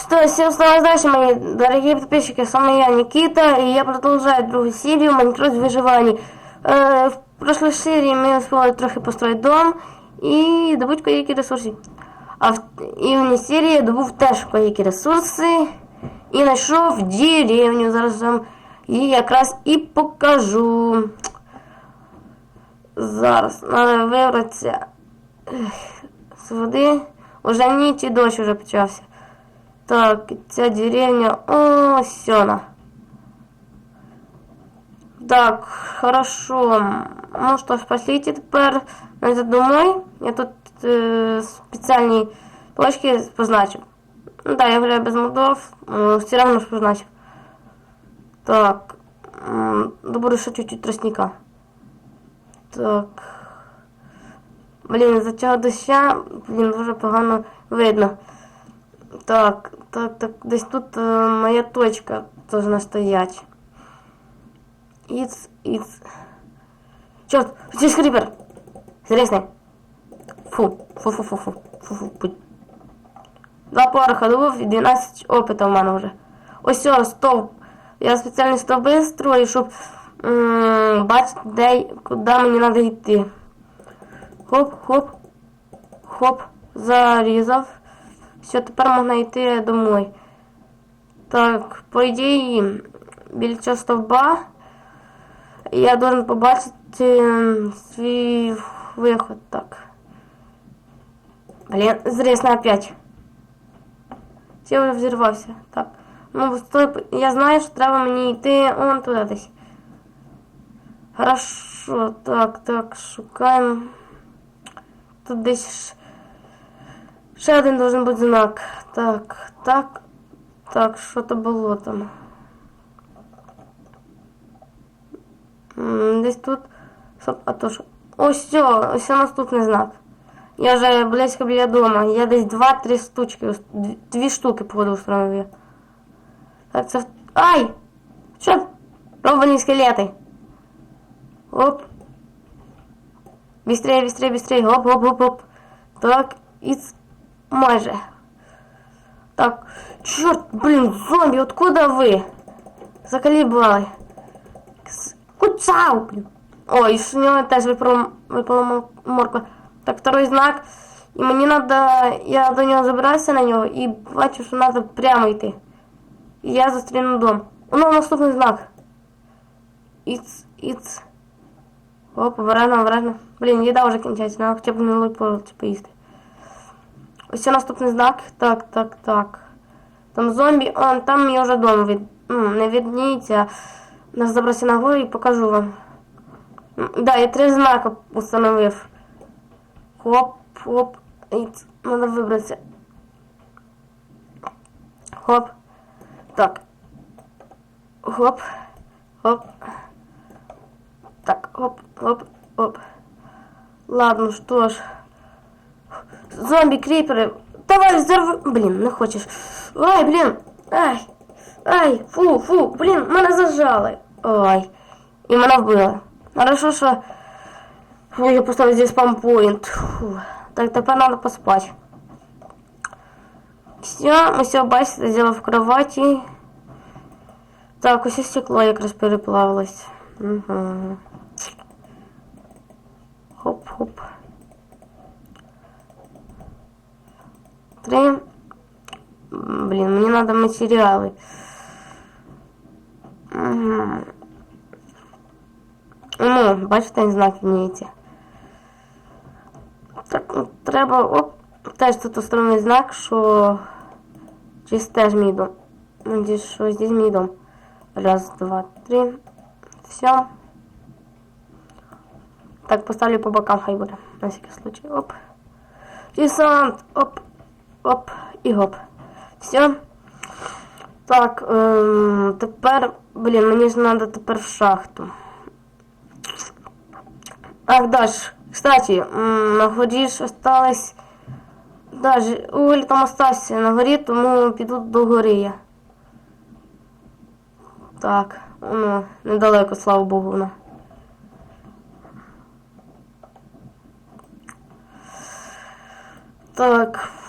Что, всем снова дальше, мои дорогие подписчики, с вами я, Никита, и я продолжаю другую серию Майнкрафт выживаний. Э, в прошлой серии мы успели трохи построить дом і добути кое-які ресурси. А в і в цій серії я добув теж кое-які ресурси і знайшов деревню. Зараз вам її якраз і покажу. Зараз треба вибратися ех, з води. Уже ніч і дощ вже почався. Так, ця деревня. О, сьона. Так, хорошо. Ну что ж, пошлите тепер назад домой. Я тут е, спеціальні точки позначив. Ну да, я гуляю без модов, но все равно позначив. Так. м, Добуду ще чуть-чуть тростника. Так. Блін, за цього доща, блін, дуже погано видно. Так, так, так, десь тут е, моя точка должна стоять. Іц, іц. Черт, здесь крипер. Интересный. Фу, фу, фу, фу, фу, фу, фу, будь. Два пара ходов і 12 опита в мене вже. Ось все, стовп. Я спеціальні стовби строю, щоб м, бачити, де, куди мені треба йти. Хоп, хоп, хоп, зарізав. Все, тепер можна йти домой. Так, по ідеї, біля цього стовба я должен побачити свій виход. Так. Блін, зрісно опять. Все взірвався. Так. Ну, стой, я знаю, що треба мені йти он туди десь. Хорошо, так, так, шукаємо. Тут десь ще один должен бути знак. Так, так, так, що то було там. М, Десь тут. Стоп, а то що? Ось все, ось це наступний знак. Я вже близько біля дома. Я десь два-три штучки, ус- дві- дві штуки походу установив. Так, це. в- Ай! Що? Робані скелети. Оп. Быстрее, быстрее, быстрее. Оп, оп, оп, оп. Так, і ц- майже. Так. Черт, блин, зомби, откуда вы? Заколебали. Кс- Куцау, блин. Ой, з нього теж випала, випала мо- морква. Так, второй знак. І мені надо, я до нього забирався на нього і бачу, що треба прямо йти. І я зустріну дом. Воно наступний знак. Іц, іц. Оп, обережно, обережно. Блін, їда вже кінчається, треба хоча б минулий поруч поїсти. Ось це наступний знак. Так, так, так. Там зомбі, он, там мій вже дом від, не видніється. Нас забрався на гору і покажу вам. Да, я три знака установив. Хоп, хоп. І Надо вибратися. Хоп. Так. Хоп. Хоп. Так, хоп, хоп, хоп. Ладно, что ж. Зомби, крипери. Давай, взорв... Блін, не хочеш. Ай, блін. Ай. Ай, фу, фу, блін, мене зажали. Ой. І мене вбили. Хорошо, що Фу, я поставив здесь спампоинт. Фу. Так, тепер надо поспать. Все, ми все бачите, взяла в кроваті. Так, ось і стекло якраз переплавилось. Угу. Три. М, Блін, мені надо матеріали. Угу. Ну, бачите, знаки міняється. Так, ну, треба. Оп, теж тут установлений знак, що здесь теж мій дом. Ну, здесь, що здесь мій дом. Раз, два, три. Все. Так, поставлю по бокам, хай буде. На всякий случай. Оп. Десант. Оп. Оп. І гоп. Все. Так, ем, тепер, блін, мені ж треба тепер в шахту. Ах, Даш, кстати, на горі ж осталось... Даже уголь там остався на горі, тому піду до гори я. Так, ну, недалеко, слава Богу, вона. Так, по-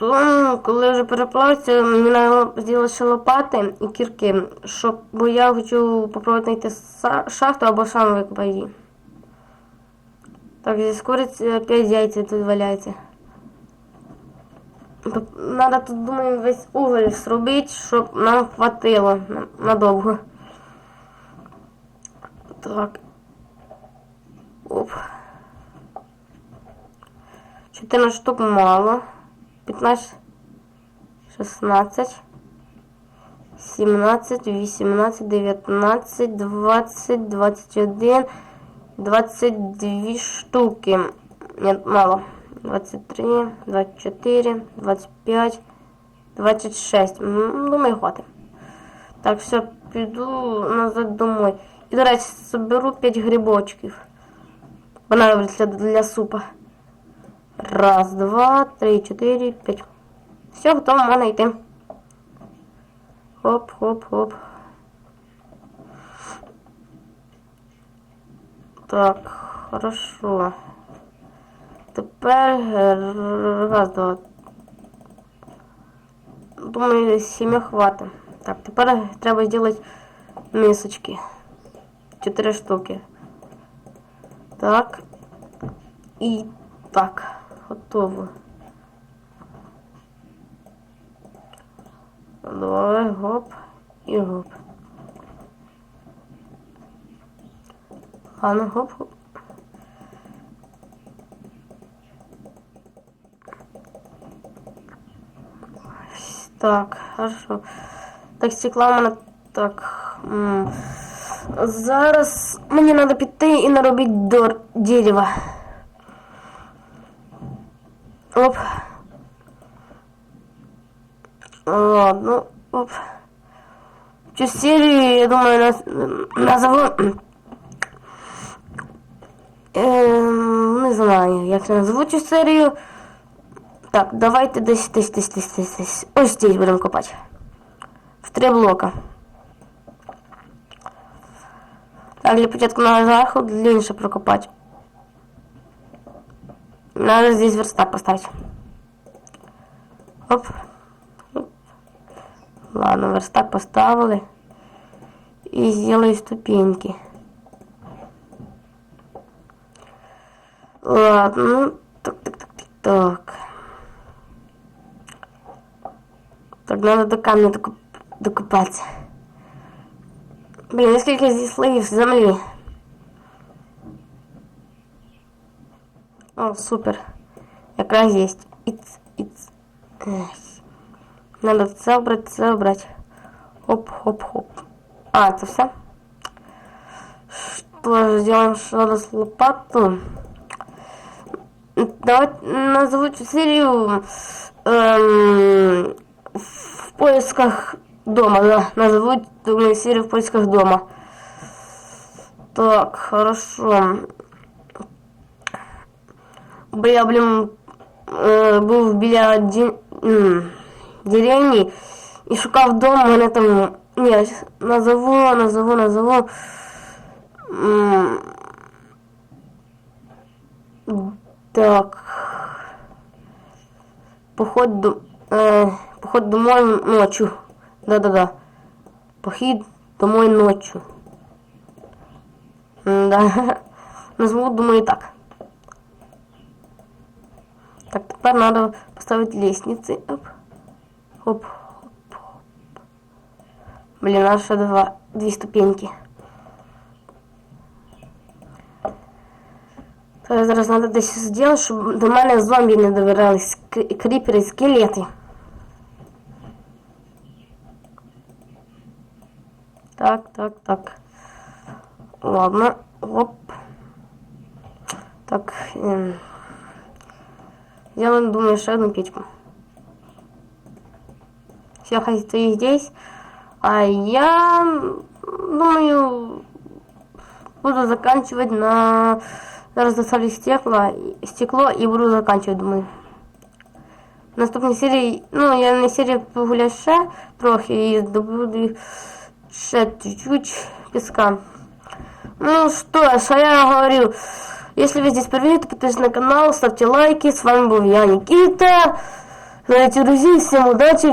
Потім, коли вже переплався, мені треба зробити лопати і кірки, щоб, бо я хочу попробувати знайти шахту або сам викопати її. Так, здесь куриці опять яйця тут валяються. П- Надо тут, думаю, весь уголь зробити, щоб нам хватило надовго. Так. Оп. 14 штук мало. 15, 16, 17, 18, 19, 20, 21, 22 штуки. Нет, мало. 23, 24, 25, 26. М, Думаю, хватить. Так, все, піду назад домой. І, до речі, соберу 5 грибочків. Понадобиться для, для супа. Раз, два, три, чотири, п'ять. Все, готово, можна йти. Хоп, хоп, хоп. Так, хорошо. Тепер е, раз, два. Думаю, сім'я хватить. Так, тепер треба зробити мисочки. Чотири штуки. Так. І так, готово. Давай, гоп і гоп. А ну гоп, гоп. Так, хорошо. Так, стекла мене так. Зараз мені треба піти і наробити до дерева. Оп. Ладно, оп. Цю серію, я думаю, наз... назову. Ем, не знаю, як це назву цю серію. Так, давайте десь, десь, десь, десь, десь, десь. Ось здесь будемо копати. В три блока. Так, для початку на зверху длинніше прокопати. Надо здесь верстак поставить. Оп. Ладно, верстак поставили. И сделаю ступеньки. Ладно, ну, так, так, так, так, так. Так, надо до камня докуп... докупаться. Блин, несколько здесь слоев земли. О, супер. Якраз есть. Иц. Эх. Надо це обрать, це обрать. Хоп-хоп-хоп. А, это все? Что же, сделаем что-то с лопату. Давай назову эту серию эм, в поисках дома, да. Назову думаю, серию в поисках дома. Так, хорошо. Блін, е, був біля ді... деревні і шукав дом, мене там. Ні, назову, назову, назову. Так. Поход. Э, поход домой ночью. Да-да-да. Похід домой ночью. Да. Назву, думаю, так. Так, тепер надо поставить лестницы. Оп. Хоп. Хоп. Хоп. Блин, надо ще два, дві ступеньки. То зараз треба десь зробити, щоб до мене зомбі не добирались. К- Кріпери, скелети. Так, так, так. Ладно. Оп. Так. Ем. Я думаю, еще одну печку. Все, хай стоит здесь. А я думаю, буду заканчивать на... Зараз доставлю стекло, стекло и буду заканчивать, думаю. В наступній серії, ну, я на серії погуляю ще трохи і добуду ще чуть-чуть песка. Ну что ж, а я говорю, если вы здесь впервые, то подписывайтесь на канал, ставьте лайки. С вами был я, Никита. Навіть друзі, всім удачі,